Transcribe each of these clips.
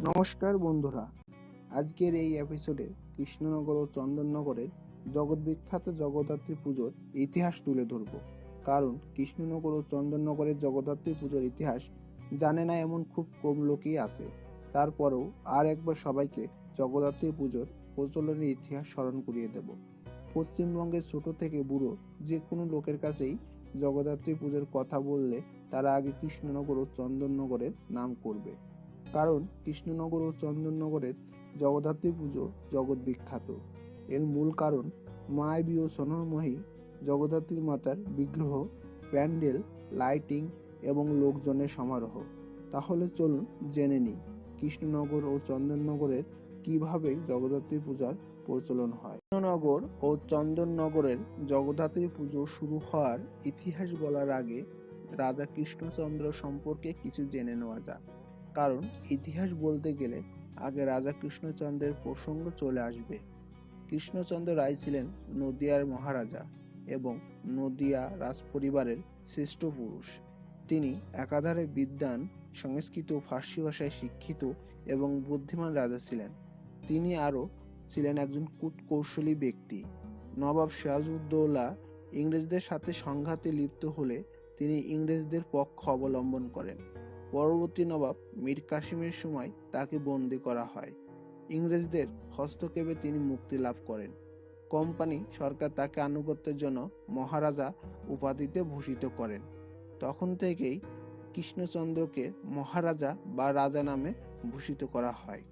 নমস্কার বন্ধুরা, আজকের এই এপিসোডে কৃষ্ণনগর ও চন্দননগরের জগৎবিখ্যাত জগদ্ধাত্রী পুজোর ইতিহাস তুলে ধরব। কারণ কৃষ্ণনগর ও চন্দননগরের জগদ্ধাত্রী পুজোর ইতিহাস জানে না এমন খুব কম লোকই আছে। তারপরেও আর একবার সবাইকে জগদ্ধাত্রী পুজোর প্রচলনের ইতিহাস স্মরণ করিয়ে দেব। পশ্চিমবঙ্গের ছোট থেকে বুড়ো যে কোনো লোকের কাছেই জগদ্ধাত্রী পুজোর কথা বললে তারা আগে কৃষ্ণনগর ও চন্দননগরের নাম করবে। কারণ কৃষ্ণনগর ও চন্দননগরের জগদ্ধাত্রী পুজো জগৎ বিখ্যাত। এর মূল কারণ মায়াবী ও সোনাময়ী জগদ্ধাত্রী মাতার বিগ্রহ, প্যান্ডেল, লাইটিং এবং লোকজনের সমারোহ। তাহলে চলুন জেনে নিই কৃষ্ণনগর ও চন্দননগরের কীভাবে জগদ্ধাত্রী পূজার প্রচলন হয়। কৃষ্ণনগর ও চন্দননগরের জগদ্ধাত্রী পুজো শুরু হওয়ার ইতিহাস বলার আগে রাজা কৃষ্ণচন্দ্র সম্পর্কে কিছু জেনে নেওয়া যাক। কারণ ইতিহাস বলতে গেলে আগে রাজা কৃষ্ণচন্দ্রের প্রসঙ্গ চলে আসবে। কৃষ্ণচন্দ্র রায় ছিলেন নদিয়ার মহারাজা এবং নদিয়া রাজপরিবারের শ্রেষ্ঠ পুরুষ। তিনি একাধারে বিদ্বান, সংস্কৃত ফার্সি ভাষায় শিক্ষিত এবং বুদ্ধিমান রাজা ছিলেন। তিনি আরও ছিলেন একজন কূটকৌশলী ব্যক্তি। নবাব সিরাজউদ্দৌলা ইংরেজদের সাথে সংঘাতে লিপ্ত হলে তিনি ইংরেজদের পক্ষ অবলম্বন করেন। পরবর্তী নবাব মীর কাসিমের সময় তাকে বন্দি করা হয়। ইংরেজদের হস্তক্ষেপে তিনি মুক্তি লাভ করেন। কোম্পানি সরকার তাকে আনুগত্যের জন্য মহারাজা উপাধিতে ভূষিত করেন। তখন থেকেই কৃষ্ণচন্দ্রকে মহারাজা বা রাজা নামে ভূষিত করা হয়।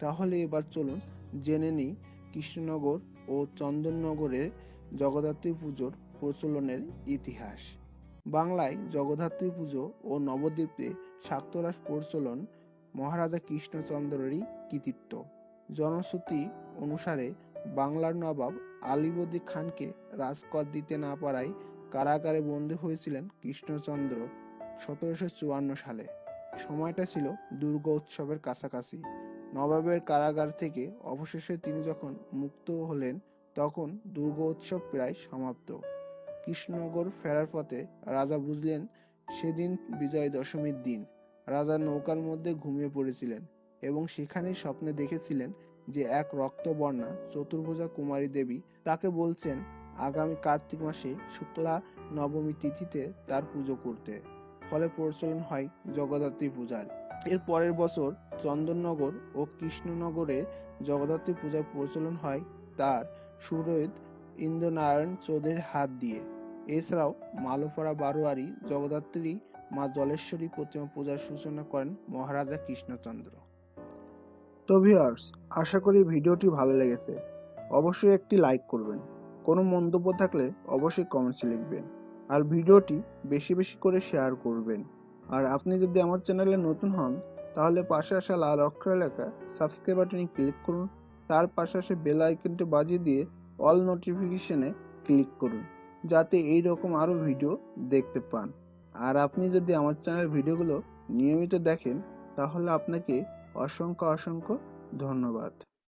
তাহলে এবার চলুন জেনে নিই কৃষ্ণনগর ও চন্দননগরের জগদ্ধাত্রী পুজোর প্রচলনের ইতিহাস। বাংলায় জগদ্ধাত্রী পুজো ও নবদ্বীপে শাক্তরাস প্রচলন মহারাজা কৃষ্ণচন্দ্রেরই কৃতিত্ব। জনশ্রুতি অনুসারে বাংলার নবাব আলিবর্দী খানকে রাজকর দিতে না পারায় কারাগারে বন্দী হয়েছিলেন কৃষ্ণচন্দ্র সতেরোশো চুয়ান্ন সালে। সময়টা ছিল দুর্গ উৎসবের কাছাকাছি। নবাবের কারাগার থেকে অবশেষে তিনি যখন মুক্ত হলেন, তখন দুর্গ উৎসব প্রায় সমাপ্ত। কৃষ্ণনগর ফেরার পথে রাজা বুঝলেন সেদিন বিজয় দশমীর দিন। রাজা নৌকার মধ্যে ঘুমিয়ে পড়েছিলেন এবং সেখানেই স্বপ্নে দেখেছিলেন যে এক রক্তবর্ণা চতুর্ভুজা কুমারী দেবী তাকে বলছেন, আগামী কার্তিক মাসে শুক্লা নবমী তিথিতে তার পুজো করতে। ফলে প্রচলন হয় জগদ্ধাত্রী পূজার। এর পরের বছর চন্দননগর ও কৃষ্ণনগরে জগদ্ধাত্রী পূজার প্রচলন হয় তার। সুরৈত ইন্দ্রনারায়ণ চৌধুরীর হাত দিয়ে। এছাড়াও মালোপাড়া বারোয়ারি জগদ্ধাত্রী মা জলেশ্বরী প্রতিমা পূজার সূচনা করেন মহারাজা কৃষ্ণচন্দ্র। তো ভিউয়ার্স আশা করি ভিডিওটি ভালো লেগেছে। অবশ্যই একটি লাইক করবেন। কোনো মন্তব্য থাকলে অবশ্যই কমেন্টসে লিখবেন। আর ভিডিওটি বেশি বেশি করে শেয়ার করবেন। আর আপনি যদি আমার চ্যানেলে নতুন হন, তাহলে পাশে আসা লাল অক্ষর লেখা সাবস্ক্রাইব বাটনে ক্লিক করুন। তার পাশে আসে বেল আইকনটি বাজিয়ে দিয়ে অল নোটিফিকেশনে ক্লিক করুন। যাতে এই রকম আরও ভিডিও দেখতে পান। আর আপনি যদি আমার চ্যানেলের ভিডিওগুলো নিয়মিত দেখেন, তাহলে আপনাকে অসংখ্য অসংখ্য ধন্যবাদ।